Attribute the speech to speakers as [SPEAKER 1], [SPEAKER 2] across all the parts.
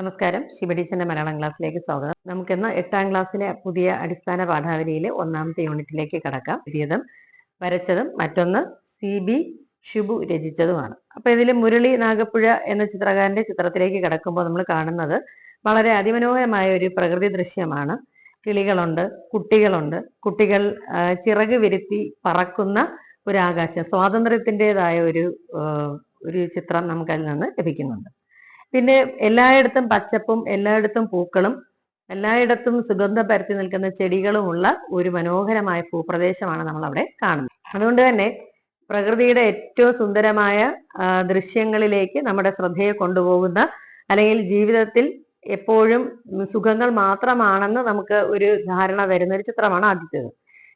[SPEAKER 1] നമസ്കാരം. ശിവടീച്ചന്റെ മലയാളം ക്ലാസ്സിലേക്ക് സ്വാഗതം. നമുക്ക് നമുക്കിന്ന് എട്ടാം ക്ലാസ്സിലെ പുതിയ അടിസ്ഥാന പാഠാവലിയിലെ ഒന്നാമത്തെ യൂണിറ്റിലേക്ക് കടക്കാം. പുതിയതും വരച്ചതും മറ്റൊന്ന് സി ബി ഷിബു രചിച്ചതുമാണ്. അപ്പൊ ഇതിൽ മുരളി നാഗപ്പുഴ എന്ന ചിത്രകാരന്റെ ചിത്രത്തിലേക്ക് കടക്കുമ്പോൾ നമ്മൾ കാണുന്നത് വളരെ അതിമനോഹരമായ ഒരു പ്രകൃതി ദൃശ്യമാണ്. കിളികളുണ്ട് കുട്ടികളുണ്ട്. കുട്ടികൾ ചിറക് വിരുത്തി പറക്കുന്ന ഒരു ആകാശം സ്വാതന്ത്ര്യത്തിന്റെതായ ഒരു ഒരു ചിത്രം നമുക്കതിൽ നിന്ന് ലഭിക്കുന്നുണ്ട്. പിന്നെ എല്ലായിടത്തും പച്ചപ്പും എല്ലായിടത്തും പൂക്കളും എല്ലായിടത്തും സുഗന്ധം പരത്തി നിൽക്കുന്ന ചെടികളുമുള്ള ഒരു മനോഹരമായ ഭൂപ്രദേശമാണ് നമ്മൾ അവിടെ കാണുന്നത്. അതുകൊണ്ട് തന്നെ പ്രകൃതിയുടെ ഏറ്റവും സുന്ദരമായ ദൃശ്യങ്ങളിലേക്ക് നമ്മുടെ ശ്രദ്ധയെ കൊണ്ടുപോകുന്ന അല്ലെങ്കിൽ ജീവിതത്തിൽ എപ്പോഴും സുഖങ്ങൾ മാത്രമാണെന്ന് നമുക്ക് ഒരു ധാരണ വരുന്ന ഒരു ചിത്രമാണ് ആദ്യത്തേത്.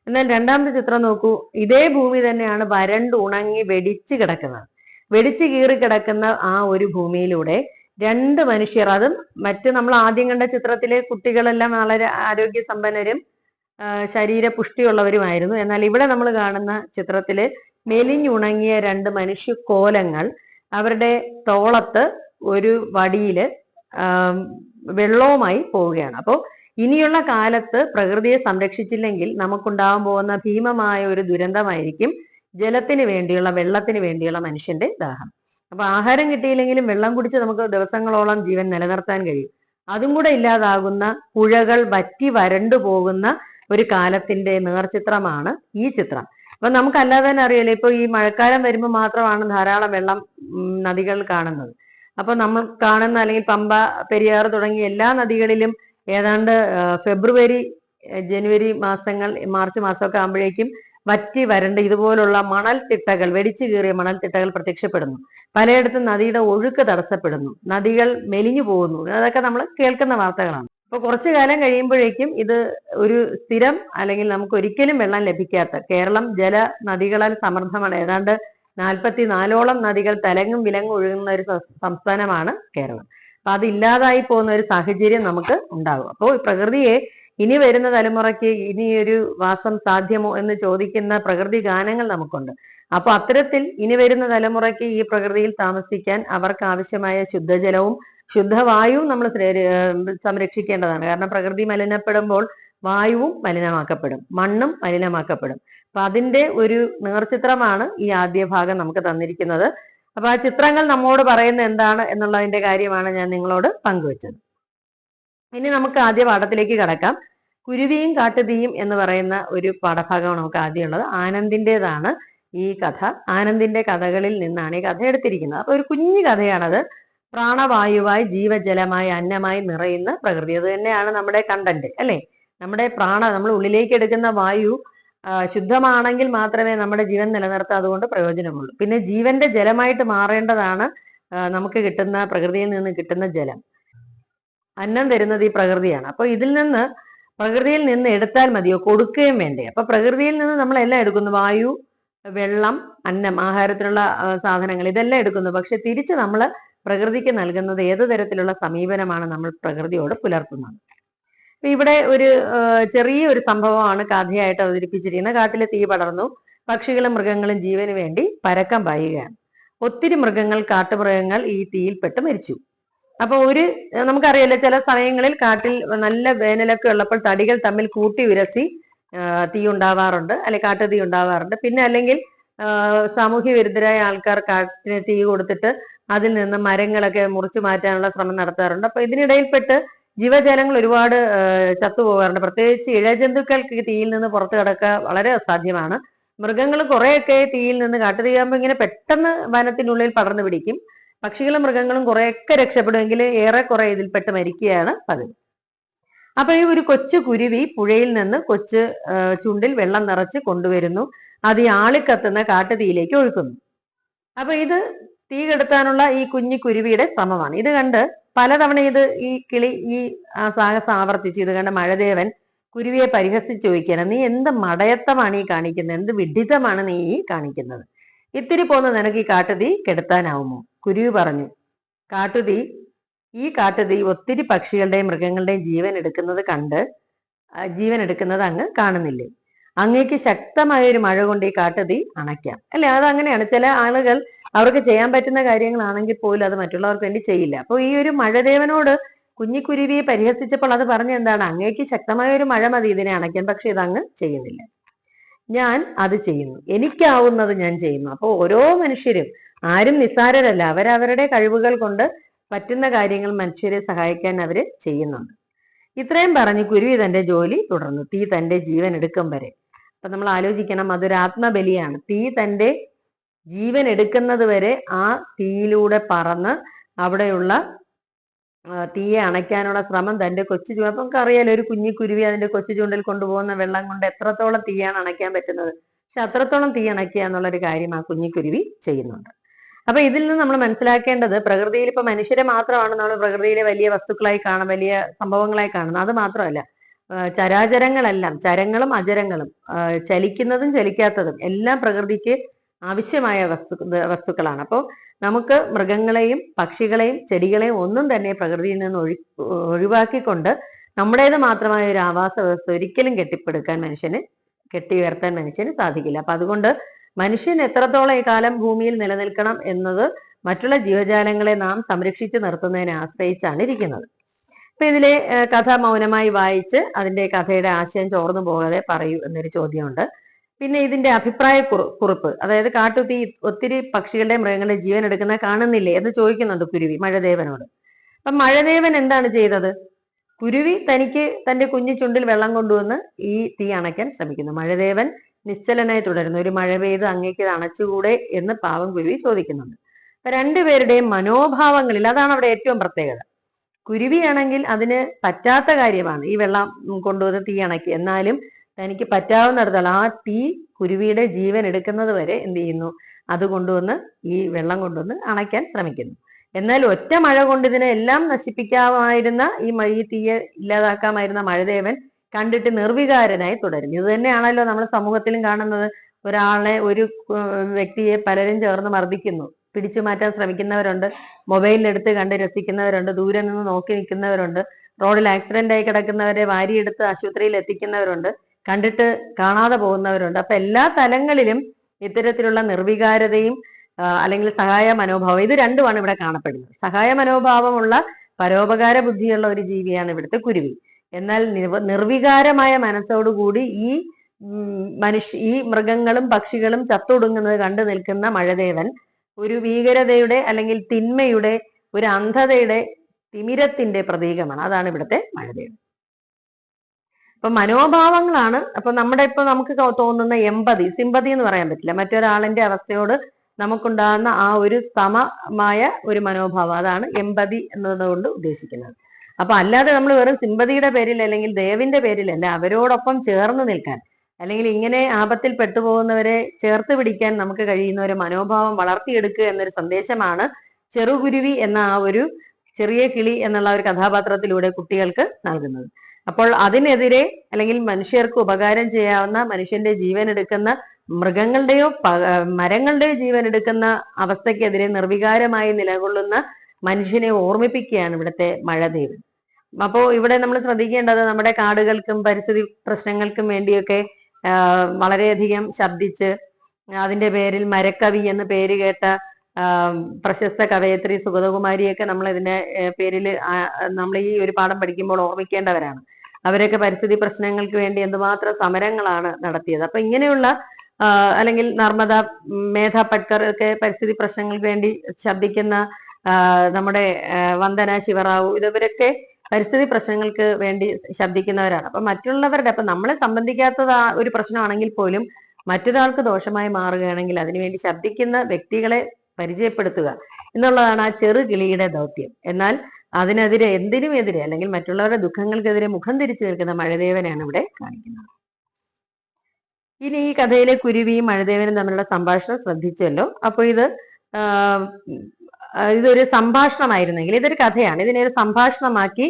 [SPEAKER 1] എന്നാൽ രണ്ടാമത്തെ ചിത്രം നോക്കൂ. ഇതേ ഭൂമി തന്നെയാണ് വരണ്ട് ഉണങ്ങി വെടിച്ച് കിടക്കുന്നത്. വെടിച്ച് കീറി കിടക്കുന്ന ആ ഒരു ഭൂമിയിലൂടെ രണ്ട് മനുഷ്യർ. അതും മറ്റ് നമ്മൾ ആദ്യം കണ്ട ചിത്രത്തിലെ കുട്ടികളെല്ലാം വളരെ ആരോഗ്യ സമ്പന്നരും ശരീര പുഷ്ടിയുള്ളവരുമായിരുന്നു എന്നാൽ ഇവിടെ നമ്മൾ കാണുന്ന ചിത്രത്തിൽ മെലിഞ്ഞുണങ്ങിയ രണ്ട് മനുഷ്യ കോലങ്ങൾ അവരുടെ തോളത്ത് ഒരു വടിയിൽ വെള്ളവുമായി പോവുകയാണ്. അപ്പോൾ ഇനിയുള്ള കാലത്ത് പ്രകൃതിയെ സംരക്ഷിച്ചില്ലെങ്കിൽ നമുക്കുണ്ടാവാൻ പോകുന്ന ഭീമമായ ഒരു ദുരന്തമായിരിക്കും ജലത്തിന് വേണ്ടിയുള്ള വെള്ളത്തിന് വേണ്ടിയുള്ള മനുഷ്യന്റെ ദാഹം. അപ്പൊ ആഹാരം കിട്ടിയില്ലെങ്കിലും വെള്ളം കുടിച്ച് നമുക്ക് ദിവസങ്ങളോളം ജീവൻ നിലനിർത്താൻ കഴിയും. അതും കൂടെ ഇല്ലാതാകുന്ന പുഴകൾ വറ്റി വരണ്ടു പോകുന്ന ഒരു കാലത്തിന്റെ നേർചിത്രമാണ് ഈ ചിത്രം. അപ്പൊ നമുക്ക് അല്ലാതെ തന്നെ അറിയാലോ ഇപ്പൊ ഈ മഴക്കാലം വരുമ്പോൾ മാത്രമാണ് ധാരാളം വെള്ളം നദികൾ കാണുന്നത്. അപ്പൊ നമ്മൾ കാണുന്ന അല്ലെങ്കിൽ പമ്പ പെരിയാർ തുടങ്ങിയ എല്ലാ നദികളിലും ഏതാണ്ട് ഫെബ്രുവരി ജനുവരി മാസങ്ങൾ മാർച്ച് മാസമൊക്കെ ആകുമ്പോഴേക്കും വറ്റി വരണ്ട് ഇതുപോലുള്ള മണൽത്തിട്ടകൾ വെടിച്ചു കീറിയ മണൽത്തിട്ടകൾ പ്രത്യക്ഷപ്പെടുന്നു. പലയിടത്തും നദിയുടെ ഒഴുക്ക് തടസ്സപ്പെടുന്നു. നദികൾ മെലിഞ്ഞു പോകുന്നു. അതൊക്കെ നമ്മൾ കേൾക്കുന്ന വാർത്തകളാണ്. അപ്പൊ കുറച്ചു കാലം കഴിയുമ്പോഴേക്കും ഇത് ഒരു സ്ഥിരം അല്ലെങ്കിൽ നമുക്ക് ഒരിക്കലും വെള്ളം ലഭിക്കാത്ത കേരളം ജല നദികളാൽ സമൃദ്ധമാണ്. ഏതാണ്ട് നാൽപ്പത്തി നാലോളം നദികൾ തലങ്ങും വിലങ്ങും ഒഴുകുന്ന ഒരു സംസ്ഥാനമാണ് കേരളം. അപ്പൊ അത് ഇല്ലാതായി പോകുന്ന ഒരു സാഹചര്യം നമുക്ക് ഉണ്ടാകും. അപ്പോൾ പ്രകൃതിയെ ഇനി വരുന്ന തലമുറയ്ക്ക് ഇനിയൊരു വാസം സാധ്യമോ എന്ന് ചോദിക്കുന്ന പ്രകൃതി ഗാനങ്ങൾ നമുക്കുണ്ട്. അപ്പൊ അത്തരത്തിൽ ഇനി വരുന്ന തലമുറയ്ക്ക് ഈ പ്രകൃതിയിൽ താമസിക്കാൻ അവർക്ക് ആവശ്യമായ ശുദ്ധജലവും ശുദ്ധവായുവും നമ്മൾ സംരക്ഷിക്കേണ്ടതാണ്. കാരണം പ്രകൃതി മലിനപ്പെടുമ്പോൾ വായുവും മലിനമാക്കപ്പെടും മണ്ണും മലിനമാക്കപ്പെടും. അപ്പൊ അതിന്റെ ഒരു നേർചിത്രമാണ് ഈ ആദ്യ ഭാഗം നമുക്ക് തന്നിരിക്കുന്നത്. അപ്പൊ ആ ചിത്രങ്ങൾ നമ്മോട് പറയുന്ന എന്താണ് എന്നുള്ളതിന്റെ കാര്യമാണ് ഞാൻ നിങ്ങളോട് പങ്കുവച്ചത്. ഇനി നമുക്ക് ആദ്യ പാഠത്തിലേക്ക് കടക്കാം. കുരുവിയും കാട്ടുതീയും എന്ന് പറയുന്ന ഒരു പാഠഭാഗമാണ് നമുക്ക് ആദ്യമുള്ളത് ആനന്ദിന്റെതാണ് ഈ കഥ. ആനന്ദിന്റെ കഥകളിൽ നിന്നാണ് ഈ കഥ എടുത്തിരിക്കുന്നത്. അപ്പൊ ഒരു കുഞ്ഞു കഥയാണത്. പ്രാണവായുവായി ജീവജലമായി അന്നമായി നിറയുന്ന പ്രകൃതി. അത് തന്നെയാണ് നമ്മുടെ കണ്ടന്റ് അല്ലെ? നമ്മുടെ പ്രാണ നമ്മൾ ഉള്ളിലേക്ക് എടുക്കുന്ന വായു ശുദ്ധമാണെങ്കിൽ മാത്രമേ നമ്മുടെ ജീവൻ നിലനിർത്താൻ അതുകൊണ്ട് പ്രയോജനമുള്ളൂ. പിന്നെ ജീവന്റെ ജലമായിട്ട് മാറേണ്ടതാണ് നമുക്ക് കിട്ടുന്ന പ്രകൃതിയിൽ നിന്ന് കിട്ടുന്ന ജലം. അന്നം തരുന്നത് ഈ പ്രകൃതിയാണ്. അപ്പൊ ഇതിൽ നിന്ന് പ്രകൃതിയിൽ നിന്ന് എടുത്താൽ മതിയോ? കൊടുക്കുകയും വേണ്ടേ. അപ്പൊ പ്രകൃതിയിൽ നിന്ന് നമ്മൾ എല്ലാം എടുക്കുന്നു. വായു വെള്ളം അന്നം ആഹാരത്തിനുള്ള സാധനങ്ങൾ ഇതെല്ലാം എടുക്കുന്നു. പക്ഷെ തിരിച്ച് നമ്മൾ പ്രകൃതിക്ക് നൽകുന്നത് ഏത് തരത്തിലുള്ള സമീപനമാണ് നമ്മൾ പ്രകൃതിയോട് പുലർത്തുന്നത്? അപ്പൊ ഇവിടെ ഒരു ചെറിയൊരു സംഭവമാണ് കഥയായിട്ട് അവതരിപ്പിച്ചിരിക്കുന്നത് കാട്ടിലെ തീ പടർന്നു. പക്ഷികളും മൃഗങ്ങളും ജീവന് വേണ്ടി പരക്കം പായുകയാണ്. ഒത്തിരി മൃഗങ്ങൾ കാട്ടുമൃഗങ്ങൾ ഈ തീയിൽപ്പെട്ട് മരിച്ചു. അപ്പൊ ഒരു നമുക്കറിയാലോ ചില സമയങ്ങളിൽ കാട്ടിൽ നല്ല വേനലൊക്കെ ഉള്ളപ്പോൾ തടികൾ തമ്മിൽ കൂട്ടി ഉരസി തീ ഉണ്ടാവാറുണ്ട് അല്ലെ കാട്ടു തീ ഉണ്ടാവാറുണ്ട്. പിന്നെ അല്ലെങ്കിൽ സാമൂഹ്യ വിരുദ്ധരായ ആൾക്കാർ കാട്ടിന് തീ കൊടുത്തിട്ട് അതിൽ നിന്ന് മരങ്ങളൊക്കെ മുറിച്ചു മാറ്റാനുള്ള ശ്രമം നടത്താറുണ്ട്. അപ്പൊ ഇതിനിടയിൽപ്പെട്ട് ജീവജാലങ്ങൾ ഒരുപാട് ചത്തുപോകാറുണ്ട് പ്രത്യേകിച്ച് ഇഴജന്തുക്കൾക്ക് തീയിൽ നിന്ന് പുറത്തു കിടക്കുക വളരെ അസാധ്യമാണ്. മൃഗങ്ങൾ കുറെയൊക്കെ തീയിൽ നിന്ന് കാട്ടുതീയാകുമ്പോൾ ഇങ്ങനെ പെട്ടെന്ന് വനത്തിനുള്ളിൽ പടർന്നു പിടിക്കും. പക്ഷികളും മൃഗങ്ങളും കുറെയൊക്കെ രക്ഷപ്പെടുമെങ്കിൽ ഏറെക്കുറെ ഇതിൽപ്പെട്ട് മരിക്കുകയാണ് പതിവ്. അപ്പൊ ഈ ഒരു കൊച്ചു കുരുവി പുഴയിൽ നിന്ന് കൊച്ചു ചുണ്ടിൽ വെള്ളം നിറച്ച് കൊണ്ടുവരുന്നു. അത് ഈ ആളിക്കത്തുന്ന കാട്ടുതീയിലേക്ക് ഒഴുക്കുന്നു. അപ്പൊ ഇത് തീ കെടുത്താനുള്ള ഈ കുഞ്ഞു കുരുവിയുടെ ശ്രമമാണ്. ഇത് കണ്ട് പലതവണ ഇത് ഈ കിളി ഈ സാഹസം ആവർത്തിച്ചു. ഇത് കണ്ട് മഴദേവൻ കുരുവിയെ പരിഹസിച്ച് ചോദിക്കണം നീ എന്ത് മടയത്തമാണ് ഈ കാണിക്കുന്നത്? എന്ത് വിഡിതമാണ് നീ ഈ കാണിക്കുന്നത്? ഇത്തിരി പോന്ന് നിനക്ക് ഈ കാട്ടുതീ കെടുത്താനാവുമോ? കുരുവി പറഞ്ഞു കാട്ടുതീ ഈ കാട്ടുതീ ഒത്തിരി പക്ഷികളുടെയും മൃഗങ്ങളുടെയും ജീവൻ എടുക്കുന്നത് കണ്ട് ജീവൻ എടുക്കുന്നത് അങ്ങ് കാണുന്നില്ലേ? അങ്ങേക്ക് ശക്തമായ ഒരു മഴ കൊണ്ട് ഈ കാട്ടുതീ അണയ്ക്കാം. അല്ലെ? അത് അങ്ങനെയാണ് ചില ആളുകൾ അവർക്ക് ചെയ്യാൻ പറ്റുന്ന കാര്യങ്ങളാണെങ്കിൽ പോലും അത് മറ്റുള്ളവർക്ക് വേണ്ടി ചെയ്യില്ല. അപ്പോൾ ഈ ഒരു മഴദേവനോട് കുഞ്ഞിക്കുരുവിയെ പരിഹസിച്ചപ്പോൾ അത് പറഞ്ഞ എന്താണ്? അങ്ങേക്ക് ശക്തമായ ഒരു മഴ മതി ഇതിനെ അണയ്ക്കാൻ പക്ഷെ ഇതങ്ങ് ചെയ്യുന്നില്ല. ഞാൻ അത് ചെയ്യുന്നു. എനിക്കാവുന്നത് ഞാൻ ചെയ്യുന്നു. അപ്പോൾ ഓരോ മനുഷ്യരും ആരും നിസ്സാരരല്ല. അവരവരുടെ കഴിവുകൾ കൊണ്ട് പറ്റുന്ന കാര്യങ്ങൾ മനുഷ്യരെ സഹായിക്കാൻ അവർ ചെയ്യുന്നുണ്ട്. ഇത്രയും പറഞ്ഞ് കുരുവി തന്റെ ജോലി തുടർന്നു. തീ തന്റെ ജീവൻ എടുക്കും വരെ. അപ്പൊ നമ്മൾ ആലോചിക്കണം അതൊരു ആത്മബലിയാണ്. തീ തന്റെ ജീവൻ എടുക്കുന്നത് വരെ ആ തീയിലൂടെ പറന്ന് അവിടെയുള്ള തീയെ അണയ്ക്കാനുള്ള ശ്രമം തന്റെ കൊച്ചു ചൂണ്ട അപ്പൊ നമുക്ക് അറിയാലോ ഒരു കുഞ്ഞി കുരുവി അതിന്റെ കൊച്ചു ചൂണ്ടിൽ കൊണ്ടുപോകുന്ന വെള്ളം കൊണ്ട് എത്രത്തോളം തീയാണ് അണയ്ക്കാൻ പറ്റുന്നത്. പക്ഷെ അത്രത്തോളം തീ അണയ്ക്കുക എന്നുള്ള ഒരു കാര്യം ആ കുഞ്ഞിക്കുരുവി ചെയ്യുന്നുണ്ട്. അപ്പൊ ഇതിൽ നിന്ന് നമ്മൾ മനസ്സിലാക്കേണ്ടത് പ്രകൃതിയിൽ ഇപ്പൊ മനുഷ്യരെ മാത്രമാണ് നമ്മൾ പ്രകൃതിയിലെ വലിയ വസ്തുക്കളായി കാണാൻ വലിയ സംഭവങ്ങളായി കാണുന്നത്. അത് മാത്രമല്ല ചരാചരങ്ങളെല്ലാം ചരങ്ങളും അചരങ്ങളും ചലിക്കുന്നതും ചലിക്കാത്തതും എല്ലാം പ്രകൃതിക്ക് ആവശ്യമായ വസ്തു വസ്തുക്കളാണ്. അപ്പോൾ നമുക്ക് മൃഗങ്ങളെയും പക്ഷികളെയും ചെടികളെയും ഒന്നും തന്നെ പ്രകൃതിയിൽ നിന്ന് ഒഴി ഒഴിവാക്കിക്കൊണ്ട് നമ്മുടേത് മാത്രമായ ഒരു ആവാസ വ്യവസ്ഥ ഒരിക്കലും കെട്ടിപ്പടുക്കാൻ മനുഷ്യന് കെട്ടി ഉയർത്താൻ മനുഷ്യന് സാധിക്കില്ല. അപ്പൊ അതുകൊണ്ട് മനുഷ്യൻ എത്രത്തോളം ഈ കാലം ഭൂമിയിൽ നിലനിൽക്കണം എന്നത് മറ്റുള്ള ജീവജാലങ്ങളെ നാം സംരക്ഷിച്ചു നിർത്തുന്നതിനെ ആശ്രയിച്ചാണ് ഇരിക്കുന്നത്. അപ്പൊ ഇതിലെ കഥ മൗനമായി വായിച്ച് അതിന്റെ കഥയുടെ ആശയം ചോർന്നു പോകാതെ പറയൂ എന്നൊരു ചോദ്യമുണ്ട്. പിന്നെ ഇതിന്റെ അഭിപ്രായ കുറിപ്പ് അതായത് കാട്ടുതീ ഒത്തിരി പക്ഷികളുടെ മൃഗങ്ങളുടെ ജീവൻ എടുക്കുന്ന കാണുന്നില്ലേ എന്ന് ചോദിക്കുന്നുണ്ട് കുരുവി മഴദേവനോട്. അപ്പൊ മഴദേവൻ എന്താണ് ചെയ്തത്? കുരുവി തനിക്ക് തന്റെ കുഞ്ഞു ചുണ്ടിൽ വെള്ളം കൊണ്ടുവന്ന് ഈ തീ അണയ്ക്കാൻ ശ്രമിക്കുന്നു. മഴദേവൻ നിശ്ചലനായി തുടരുന്നു. ഒരു മഴ പെയ്ത് അങ്ങേക്ക് അണച്ചുകൂടെ എന്ന് പാവം കുരുവി ചോദിക്കുന്നുണ്ട്. അപ്പൊ രണ്ടുപേരുടെയും മനോഭാവങ്ങളിൽ അതാണ് അവിടെ ഏറ്റവും പ്രത്യേകത. കുരുവിയാണെങ്കിൽ അതിന് പറ്റാത്ത കാര്യമാണ്. ഈ വെള്ളം കൊണ്ടുവന്ന് തീ അണക്കി. എന്നാലും തനിക്ക് പറ്റാവുന്നിടത്തോളം ആ തീ കുരുവിയുടെ ജീവൻ എടുക്കുന്നത് വരെ എന്ത് ചെയ്യുന്നു? അത് കൊണ്ടുവന്ന് ഈ വെള്ളം കൊണ്ടുവന്ന് അണയ്ക്കാൻ ശ്രമിക്കുന്നു. എന്നാൽ ഒറ്റ മഴ കൊണ്ട് ഇതിനെ എല്ലാം നശിപ്പിക്കാമായിരുന്ന ഈ ഈ തീയെ ഇല്ലാതാക്കാമായിരുന്ന മഴദേവൻ കണ്ടിട്ട് നിർവികാരനായി തുടരുന്നു. ഇത് തന്നെയാണല്ലോ നമ്മൾ സമൂഹത്തിലും കാണുന്നത്. ഒരാളെ ഒരു വ്യക്തിയെ പലരും ചേർന്ന് മർദ്ദിക്കുന്നു. പിടിച്ചു മാറ്റാൻ ശ്രമിക്കുന്നവരുണ്ട്. മൊബൈലിലെടുത്ത് കണ്ട് രസിക്കുന്നവരുണ്ട്. ദൂരെ നിന്ന് നോക്കി നിൽക്കുന്നവരുണ്ട്. റോഡിൽ ആക്സിഡന്റ് ആയി കിടക്കുന്നവരെ വാരിയെടുത്ത് ആശുപത്രിയിൽ എത്തിക്കുന്നവരുണ്ട്. കണ്ടിട്ട് കാണാതെ പോകുന്നവരുണ്ട്. അപ്പൊ എല്ലാ തലങ്ങളിലും ഇത്തരത്തിലുള്ള നിർവികാരതയും അല്ലെങ്കിൽ സഹായ മനോഭാവം ഇത് രണ്ടുമാണ് ഇവിടെ കാണപ്പെടുന്നത്. സഹായ മനോഭാവമുള്ള പരോപകാര ബുദ്ധിയുള്ള ഒരു ജീവിയാണ് ഇവിടുത്തെ കുരുവി. എന്നാൽ നിർവികാരമായ മനസ്സോടുകൂടി ഈ മനുഷ്യ ഈ മൃഗങ്ങളും പക്ഷികളും ചത്തൊടുങ്ങുന്നത് കണ്ടു നിൽക്കുന്ന മഴദേവൻ ഒരു ഭീകരതയുടെ അല്ലെങ്കിൽ തിന്മയുടെ ഒരു അന്ധതയുടെ തിമിരത്തിന്റെ പ്രതീകമാണ്. അതാണ് ഇവിടുത്തെ മഴദേവൻ. അപ്പൊ മനോഭാവങ്ങളാണ്. അപ്പൊ നമ്മുടെ ഇപ്പൊ നമുക്ക് തോന്നുന്ന എമ്പതി സിമ്പതി എന്ന് പറയാൻ പറ്റില്ല. മറ്റൊരാളിന്റെ അവസ്ഥയോട് നമുക്കുണ്ടാകുന്ന ആ ഒരു സമമായ ഒരു മനോഭാവം. അതാണ് എമ്പതി എന്നതുകൊണ്ട് ഉദ്ദേശിക്കുന്നത്. അപ്പൊ അല്ലാതെ നമ്മൾ വെറും സിമ്പതിയുടെ പേരിൽ അല്ലെങ്കിൽ ദേവിന്റെ പേരിലല്ല അവരോടൊപ്പം ചേർന്ന് നിൽക്കാൻ. അല്ലെങ്കിൽ ഇങ്ങനെ ആപത്തിൽ പെട്ടുപോകുന്നവരെ ചേർത്ത് പിടിക്കാൻ നമുക്ക് കഴിയുന്ന ഒരു മനോഭാവം വളർത്തിയെടുക്കുക എന്നൊരു സന്ദേശമാണ് ചെറുകുരുവി എന്ന ആ ഒരു ചെറിയ കിളി എന്നുള്ള ഒരു കഥാപാത്രത്തിലൂടെ കുട്ടികൾക്ക് നൽകുന്നത്. അപ്പോൾ അതിനെതിരെ അല്ലെങ്കിൽ മനുഷ്യർക്ക് ഉപകാരം ചെയ്യാവുന്ന മനുഷ്യന്റെ ജീവൻ എടുക്കുന്ന മൃഗങ്ങളുടെയോ മരങ്ങളുടെയോ ജീവൻ എടുക്കുന്ന അവസ്ഥക്കെതിരെ നിർവികാരമായി നിലകൊള്ളുന്ന മനുഷ്യനെ ഓർമ്മിപ്പിക്കുകയാണ് ഇവിടുത്തെ മഴദേവൻ അപ്പോൾ ഇവിടെ നമ്മൾ ശ്രദ്ധിക്കേണ്ടത് നമ്മുടെ കാടുകൾക്കും പരിസ്ഥിതി പ്രശ്നങ്ങൾക്കും വേണ്ടിയൊക്കെ വളരെയധികം ശബ്ദിച്ച് അതിന്റെ പേരിൽ മരക്കവി എന്ന് പേര് കേട്ട പ്രശസ്ത കവയത്രി സുഗതകുമാരിയൊക്കെ നമ്മൾ ഇതിന്റെ പേരിൽ നമ്മൾ ഈ ഒരു പാഠം പഠിക്കുമ്പോൾ ഓർമ്മിക്കേണ്ടവരാണ്. അവരൊക്കെ പരിസ്ഥിതി പ്രശ്നങ്ങൾക്ക് വേണ്ടി എന്തുമാത്രം സമരങ്ങളാണ് നടത്തിയത്. അപ്പൊ ഇങ്ങനെയുള്ള അല്ലെങ്കിൽ നർമ്മദ മേധ പട്കർ ഒക്കെ പരിസ്ഥിതി പ്രശ്നങ്ങൾക്ക് വേണ്ടി ശബ്ദിക്കുന്ന നമ്മുടെ വന്ദന ശിവറാവു ഇവരൊക്കെ പരിസ്ഥിതി പ്രശ്നങ്ങൾക്ക് വേണ്ടി ശബ്ദിക്കുന്നവരാണ്. അപ്പൊ മറ്റുള്ളവരുടെ അപ്പൊ നമ്മളെ സംബന്ധിക്കാത്തത് ഒരു പ്രശ്നമാണെങ്കിൽ പോലും മറ്റൊരാൾക്ക് ദോഷമായി മാറുകയാണെങ്കിൽ അതിനുവേണ്ടി ശബ്ദിക്കുന്ന വ്യക്തികളെ പരിചയപ്പെടുത്തുക എന്നുള്ളതാണ് ആ ചെറു കിളിയുടെ ദൗത്യം. എന്നാൽ അതിനെതിരെ എന്തിനും എതിരെ അല്ലെങ്കിൽ മറ്റുള്ളവരുടെ ദുഃഖങ്ങൾക്കെതിരെ മുഖം തിരിച്ചു നിൽക്കുന്ന മഴദേവനാണ് ഇവിടെ കാണിക്കുന്നത്. ഇനി ഈ കഥയിലെ കുരുവിയും മഴദേവനും തമ്മിലുള്ള സംഭാഷണം ശ്രദ്ധിച്ചല്ലോ? അപ്പൊ ഇത് ഇതൊരു സംഭാഷണമായിരുന്നെങ്കിൽ ഇതൊരു കഥയാണ്. ഇതിനെ ഒരു സംഭാഷണമാക്കി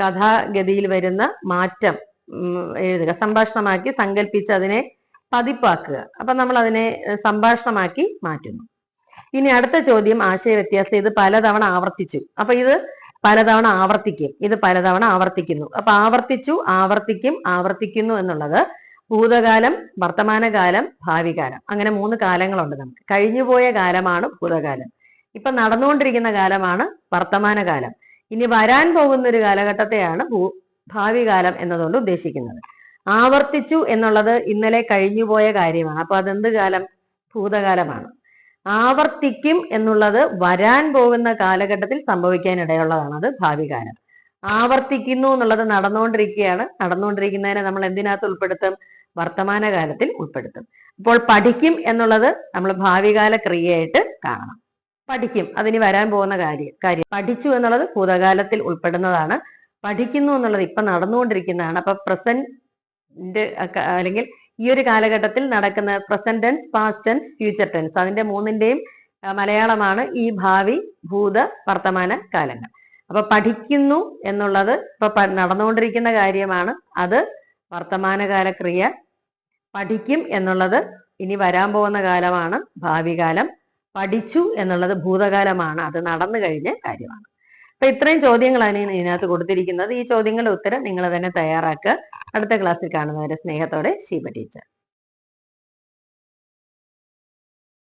[SPEAKER 1] കഥാഗതിയിൽ വരുന്ന മാറ്റം എഴുതുക. സംഭാഷണമാക്കി സങ്കല്പിച്ച് അതിനെ പതിപ്പാക്കുക. അപ്പൊ നമ്മൾ അതിനെ സംഭാഷണമാക്കി മാറ്റുന്നു. ഇനി അടുത്ത ചോദ്യം ആശയ വ്യത്യാസം ഇത് പലതവണ ആവർത്തിച്ചു. അപ്പൊ ഇത് പലതവണ ആവർത്തിക്കും. ഇത് പലതവണ ആവർത്തിക്കുന്നു. അപ്പൊ ആവർത്തിച്ചു ആവർത്തിക്കും ആവർത്തിക്കുന്നു എന്നുള്ളത് ഭൂതകാലം വർത്തമാനകാലം ഭാവികാലം. അങ്ങനെ മൂന്ന് കാലങ്ങളുണ്ട് നമുക്ക്. കഴിഞ്ഞുപോയ കാലമാണ് ഭൂതകാലം. ഇപ്പൊ നടന്നുകൊണ്ടിരിക്കുന്ന കാലമാണ് വർത്തമാനകാലം. ഇനി വരാൻ പോകുന്ന ഒരു കാലഘട്ടത്തെയാണ് ഭാവി കാലം എന്നതുകൊണ്ട് ഉദ്ദേശിക്കുന്നത്. ആവർത്തിച്ചു എന്നുള്ളത് ഇന്നലെ കഴിഞ്ഞുപോയ കാര്യമാണ്. അപ്പൊ അതെന്ത് കാലം? ഭൂതകാലമാണ്. ആവർത്തിക്കും എന്നുള്ളത് വരാൻ പോകുന്ന കാലഘട്ടത്തിൽ സംഭവിക്കാൻ ഇടയുള്ളതാണ് അത് ഭാവി കാലം ആവർത്തിക്കുന്നു എന്നുള്ളത് നടന്നുകൊണ്ടിരിക്കുകയാണ്. നടന്നുകൊണ്ടിരിക്കുന്നതിനെ നമ്മൾ എന്തിനകത്ത് ഉൾപ്പെടുത്തും? വർത്തമാന കാലത്തിൽ ഉൾപ്പെടുത്തും. അപ്പോൾ പഠിക്കും എന്നുള്ളത് നമ്മൾ ഭാവികാല ക്രിയയായിട്ട് കാണണം. പഠിക്കും. അതിന് വരാൻ പോകുന്ന കാര്യം കാര്യം പഠിച്ചു എന്നുള്ളത് ഭൂതകാലത്തിൽ ഉൾപ്പെടുന്നതാണ്. പഠിക്കുന്നു എന്നുള്ളത് ഇപ്പൊ നടന്നുകൊണ്ടിരിക്കുന്നതാണ്. അപ്പൊ പ്രസന്റ് അല്ലെങ്കിൽ ഈ ഒരു കാലഘട്ടത്തിൽ നടക്കുന്ന present tense past tense future tense അതിന്റെ മൂന്നിന്റെയും മലയാളമാണ് ഈ ഭാവി ഭൂത വർത്തമാന കാലങ്ങൾ. അപ്പൊ പഠിക്കുന്നു എന്നുള്ളത് ഇപ്പൊ നടന്നുകൊണ്ടിരിക്കുന്ന കാര്യമാണ്. അത് വർത്തമാനകാല ക്രിയ പഠിക്കും എന്നുള്ളത് ഇനി വരാൻ പോകുന്ന കാലമാണ് ഭാവി കാലം. പഠിച്ചു എന്നുള്ളത് ഭൂതകാലമാണ്. അത് നടന്നു കഴിഞ്ഞ കാര്യമാണ്. അപ്പൊ ഇത്രയും ചോദ്യങ്ങളാണ് ഇതിനകത്ത് കൊടുത്തിരിക്കുന്നത്. ഈ ചോദ്യങ്ങളുടെ ഉത്തരം നിങ്ങൾ തന്നെ തയ്യാറാക്കുക. അടുത്ത ക്ലാസ്സിൽ കാണുന്നവരെ സ്നേഹത്തോടെ ഷീബ ടീച്ചർ.